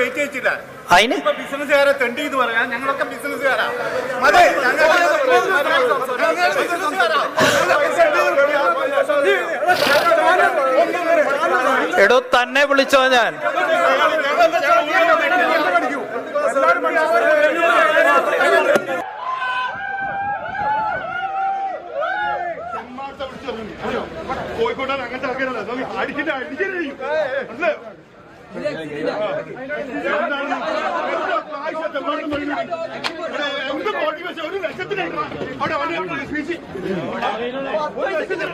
Wait ചെയ്യിച്ചില്ല അതിന് ബിസിനസ്സുകാരെ തെണ്ടി എന്ന് പറയാൻ ഞങ്ങളൊക്കെ ബിസിനസ്സുകാരാ എടോ തന്നെ വിളിച്ചോ ഞാൻ. കോഴിക്കോട്ടാണ് അങ്ങനത്തെ ആൾക്കാരല്ല? അടിച്ചിട്ട് അടിച്ചിട്ട് ഒരു ലക്ഷത്തിന് അവിടെ വണ്ടി സ്പീച്ച് ഒരു ലക്ഷത്തിന്